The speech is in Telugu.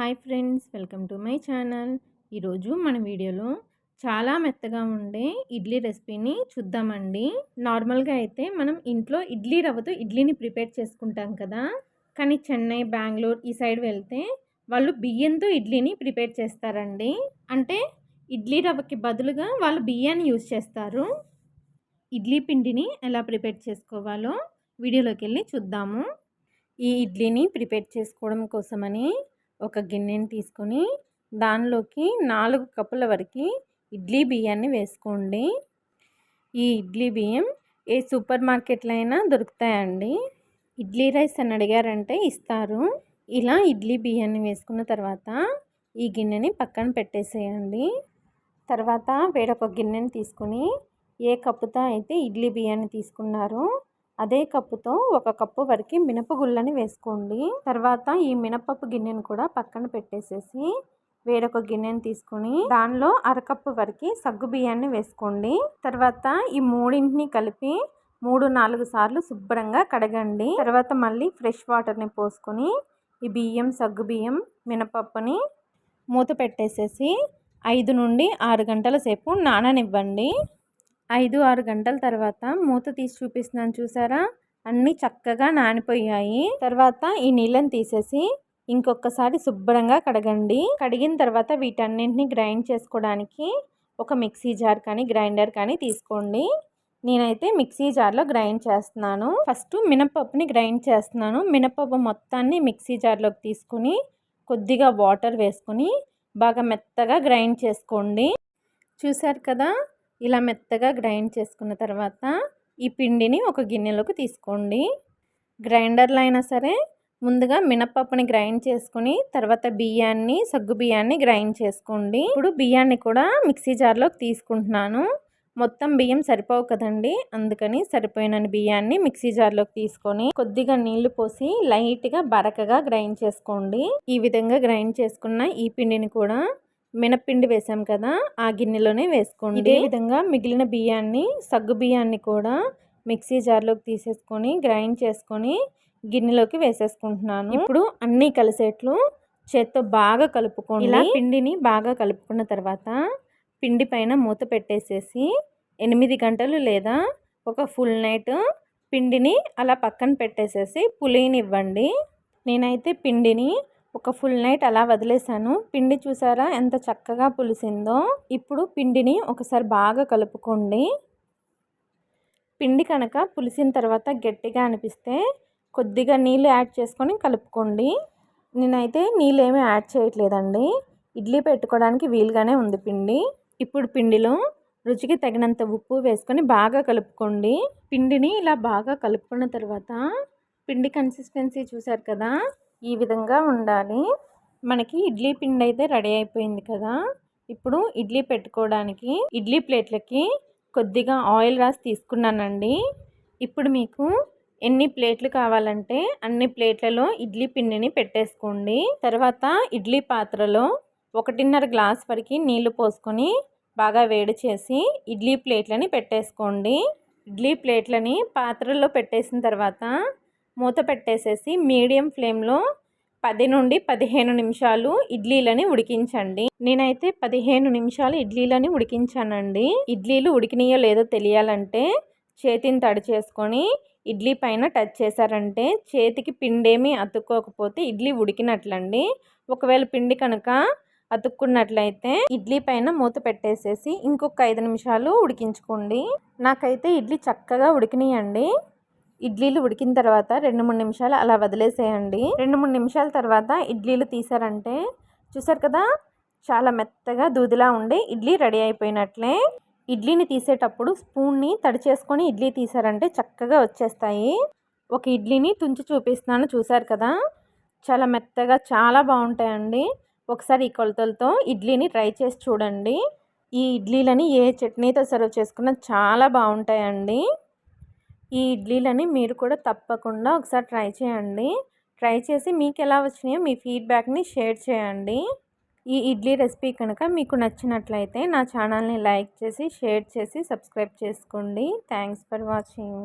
Hi friends welcome to my channel. ఈరోజు మన వీడియోలో చాలా మెత్తగా ఉండే ఇడ్లీ రెసిపీని చూద్దామండి. నార్మల్గా అయితే మనం ఇంట్లో ఇడ్లీ రవ్వతో ఇడ్లీని ప్రిపేర్ చేసుకుంటాం కదా. కానీ చెన్నై బెంగళూరు ఈ సైడ్ వెళ్తే వాళ్ళు బియ్యంతో ఇడ్లీని ప్రిపేర్ చేస్తారండి. అంటే ఇడ్లీ రవ్వకి బదులుగా వాళ్ళు బియ్యాన్ని యూజ్ చేస్తారు. ఇడ్లీ పిండిని ఎలా ప్రిపేర్ చేసుకోవాలో వీడియోలోకి వెళ్ళి చూద్దాము. ఈ ఇడ్లీని ప్రిపేర్ చేసుకోవడం కోసమని ఒక గిన్నెని తీసుకొని దానిలోకి నాలుగు కప్పుల వరకు ఇడ్లీ బియ్యాన్ని వేసుకోండి. ఈ ఇడ్లీ బియ్యం ఏ సూపర్ మార్కెట్లో అయినా దొరుకుతాయండి. ఇడ్లీ రైస్ అని అడిగారంటే ఇస్తారు. ఇలా ఇడ్లీ బియ్యాన్ని వేసుకున్న తర్వాత ఈ గిన్నెని పక్కన పెట్టేసేయండి. తర్వాత వేరొక గిన్నెని తీసుకొని ఏ కప్పుతో అయితే ఇడ్లీ బియ్యాన్ని తీసుకున్నారో అదే కప్పుతో ఒక కప్పు వరకు మినపగుళ్ళని వేసుకోండి. తర్వాత ఈ మినపప్పు గిన్నెను కూడా పక్కన పెట్టేసేసి వేరొక గిన్నెను తీసుకొని దానిలో అరకప్పు వరకు సగ్గు బియ్యాన్ని వేసుకోండి. తర్వాత ఈ మూడింటిని కలిపి మూడు నాలుగు సార్లు శుభ్రంగా కడగండి. తర్వాత మళ్ళీ ఫ్రెష్ వాటర్ని పోసుకొని ఈ బియ్యం సగ్గు బియ్యం మినపప్పుని మూత పెట్టేసేసి ఐదు నుండి ఆరు గంటల సేపు నాననివ్వండి. ఐదు ఆరు గంటల తర్వాత మూత తీసి చూపిస్తున్నాను చూసారా? అన్నీ చక్కగా నానిపోయాయి. తర్వాత ఈ నీళ్ళని తీసేసి ఇంకొకసారి శుభ్రంగా కడగండి. కడిగిన తర్వాత వీటన్నింటిని గ్రైండ్ చేసుకోవడానికి ఒక మిక్సీ జార్ కానీ గ్రైండర్ కానీ తీసుకోండి. నేనైతే మిక్సీ జార్లో గ్రైండ్ చేస్తున్నాను. ఫస్ట్ మినపప్పుని గ్రైండ్ చేస్తున్నాను. మినపప్పు మొత్తాన్ని మిక్సీ జార్లోకి తీసుకొని కొద్దిగా వాటర్ వేసుకొని బాగా మెత్తగా గ్రైండ్ చేసుకోండి. చూసారు కదా? ఇలా మెత్తగా గ్రైండ్ చేసుకున్న తర్వాత ఈ పిండిని ఒక గిన్నెలోకి తీసుకోండి. గ్రైండర్లో అయినా సరే ముందుగా మినప్పప్పుని గ్రైండ్ చేసుకుని తర్వాత బియ్యాన్ని సగ్గు బియ్యాన్ని గ్రైండ్ చేసుకోండి. ఇప్పుడు బియ్యాన్ని కూడా మిక్సీ జార్లోకి తీసుకుంటున్నాను. మొత్తం బియ్యం సరిపోవు కదండి. అందుకని సరిపోయిన బియ్యాన్ని మిక్సీ జార్లోకి తీసుకొని కొద్దిగా నీళ్ళు పోసి లైట్గా బరకగా గ్రైండ్ చేసుకోండి. ఈ విధంగా గ్రైండ్ చేసుకున్న ఈ పిండిని కూడా మినప్పిండి వేసాం కదా ఆ గిన్నెలోనే వేసుకోండి. ఇదే విధంగా మిగిలిన బియ్యాన్ని సగ్గు బియ్యాన్ని కూడా మిక్సీ జార్లోకి తీసేసుకొని గ్రైండ్ చేసుకొని గిన్నెలోకి వేసేసుకుంటున్నాను. ఇప్పుడు అన్నీ కలిసేట్లు చేత్తో బాగా కలుపుకోండి. ఇలా పిండిని బాగా కలుపుకున్న తర్వాత పిండి పైన మూత పెట్టేసేసి ఎనిమిది గంటలు లేదా ఒక ఫుల్ నైట్ పిండిని అలా పక్కన పెట్టేసేసి పులినివ్వండి. నేనైతే పిండిని ఒక ఫుల్ నైట్ అలా వదిలేసాను పిండి చూసారా ఎంత చక్కగా పులిసిందో. ఇప్పుడు పిండిని ఒకసారి బాగా కలుపుకోండి. పిండి కనుక పులిసిన తర్వాత గట్టిగా అనిపిస్తే కొద్దిగా నీళ్ళు యాడ్ చేసుకొని కలుపుకోండి. నేనైతే నీళ్ళు ఏమీ యాడ్ చేయట్లేదండి. ఇడ్లీ పెట్టుకోవడానికి వీలుగానే ఉంది పిండి. ఇప్పుడు పిండిలో రుచికి తగినంత ఉప్పు వేసుకొని బాగా కలుపుకోండి. పిండిని ఇలా బాగా కలుపుకున్న తర్వాత పిండి కన్సిస్టెన్సీ చూసారు కదా. ఈ విధంగా ఉండాలి. మనకి ఇడ్లీ పిండి అయితే రెడీ అయిపోయింది కదా. ఇప్పుడు ఇడ్లీ పెట్టుకోవడానికి ఇడ్లీ ప్లేట్లకి కొద్దిగా ఆయిల్ రాసి తీసుకున్నానండి. ఇప్పుడు మీకు ఎన్ని ప్లేట్లు కావాలంటే అన్ని ప్లేట్లలో ఇడ్లీ పిండిని పెట్టేసుకోండి. తర్వాత ఇడ్లీ పాత్రలో ఒకటిన్నర గ్లాస్ వరకు నీళ్ళు పోసుకొని బాగా వేడి చేసి ఇడ్లీ ప్లేట్లని పెట్టేసుకోండి. ఇడ్లీ ప్లేట్లని పాత్రలో పెట్టేసిన తర్వాత మూత పెట్టేసేసి మీడియం ఫ్లేమ్లో పది నుండి పదిహేను నిమిషాలు ఇడ్లీలని ఉడికించండి. నేనైతే పదిహేను నిమిషాలు ఇడ్లీలని ఉడికించానండి. ఇడ్లీలు ఉడికినాయో లేదో తెలియాలంటే చేతిని తడి చేసుకొని ఇడ్లీ పైన టచ్ చేశారంటే చేతికి పిండేమీ అతుక్కోకపోతే ఇడ్లీ ఉడికినట్లండి. ఒకవేళ పిండి కనుక అతుక్కున్నట్లయితే ఇడ్లీ పైన మూత పెట్టేసేసి ఇంకొక ఐదు నిమిషాలు ఉడికించుకోండి. నాకైతే ఇడ్లీ చక్కగా ఉడికినాయండి. ఇడ్లీలు ఉడికిన తర్వాత రెండు మూడు నిమిషాలు అలా వదిలేసేయండి. రెండు మూడు నిమిషాల తర్వాత ఇడ్లీలు తీసారంటే చూసారు కదా చాలా మెత్తగా దూదిలా ఉండి ఇడ్లీ రెడీ అయిపోయినట్లే. ఇడ్లీని తీసేటప్పుడు స్పూన్ని తడి చేసుకొని ఇడ్లీ తీసారంటే చక్కగా వచ్చేస్తాయి. ఒక ఇడ్లీని తుంచి చూపిస్తున్నాను చూసారు కదా చాలా మెత్తగా చాలా బాగుంటాయండి. ఒకసారి ఈ కొలతలతో ఇడ్లీని ట్రై చేసి చూడండి. ఈ ఇడ్లీలని ఏ చట్నీతో సర్వ్ చేసుకున్నా చాలా బాగుంటాయండి. ఈ ఇడ్లీలని మీరు కూడా తప్పకుండా ఒకసారి ట్రై చేయండి. ట్రై చేసి మీకు ఎలా వచ్చినాయో మీ ఫీడ్బ్యాక్ని షేర్ చేయండి. ఈ ఇడ్లీ రెసిపీ కనుక మీకు నచ్చినట్లయితే నా ఛానల్ని లైక్ చేసి షేర్ చేసి సబ్స్క్రైబ్ చేసుకోండి. Thanks for watching.